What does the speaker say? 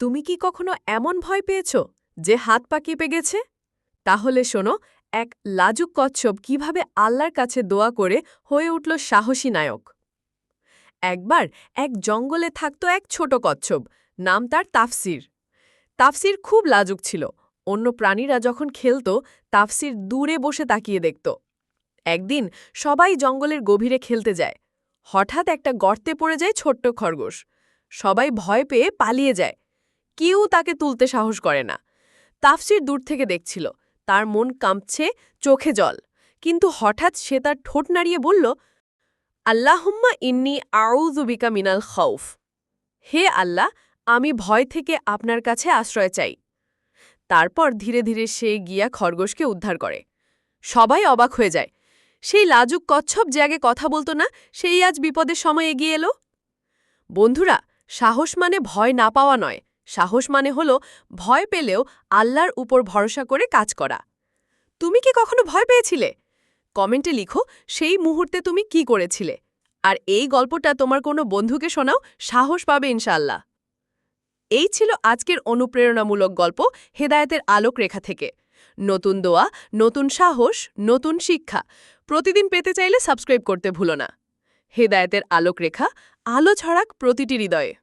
তুমি কি কখনো এমন ভয় পেয়েছ যে হাত পা কেঁপে গেছে? তাহলে শোনো, এক লাজুক কচ্ছপ কীভাবে আল্লাহর কাছে দোয়া করে হয়ে উঠল সাহসী নায়ক। একবার এক জঙ্গলে থাকত এক ছোট কচ্ছপ, নাম তার তাফসির। তাফসির খুব লাজুক ছিল। অন্য প্রাণীরা যখন খেলত, তাফসির দূরে বসে তাকিয়ে দেখত। একদিন সবাই জঙ্গলের গভীরে খেলতে যায়। হঠাৎ একটা গর্তে পড়ে যায় ছোট্ট খরগোশ। সবাই ভয় পেয়ে পালিয়ে যায়। কেউ তাকে তুলতে সাহস করে না। তাফসির দূর থেকে দেখছিল, তার মন কাঁপছে, চোখে জল। কিন্তু হঠাৎ সে তার ঠোঁট নাড়িয়ে বলল, আল্লাহম্মা ইন্নি আউজুবিকা মিনাল খৌফ হে আল্লাহ, আমি ভয় থেকে আপনার কাছে আশ্রয় চাই। তারপর ধীরে ধীরে সে গিয়া খরগোশকে উদ্ধার করে। সবাই অবাক হয়ে যায়। সেই লাজুক কচ্ছপ যে আগে কথা বলতো না, সেই আজ বিপদের সময় এগিয়ে এলো? বন্ধুরা, সাহস মানে ভয় না পাওয়া নয়। সাহস মানে হল ভয় পেলেও আল্লাহর উপর ভরসা করে কাজ করা। তুমি কি কখনো ভয় পেয়েছিলে? কমেন্টে লিখো, সেই মুহূর্তে তুমি কি করেছিলে? আর এই গল্পটা তোমার কোনো বন্ধুকে শোনাও, সাহস পাবে ইনশাল্লাহ এই ছিল আজকের অনুপ্রেরণামূলক গল্প, হেদায়েতের আলোক রেখা থেকে। নতুন দোয়া, নতুন সাহস, নতুন শিক্ষা। প্রতিদিন পেতে চাইলে সাবস্ক্রাইব করতে ভুলো না। হেদায়েতের আলোক রেখা আলো ছড়াক প্রতিটি হৃদয়ে।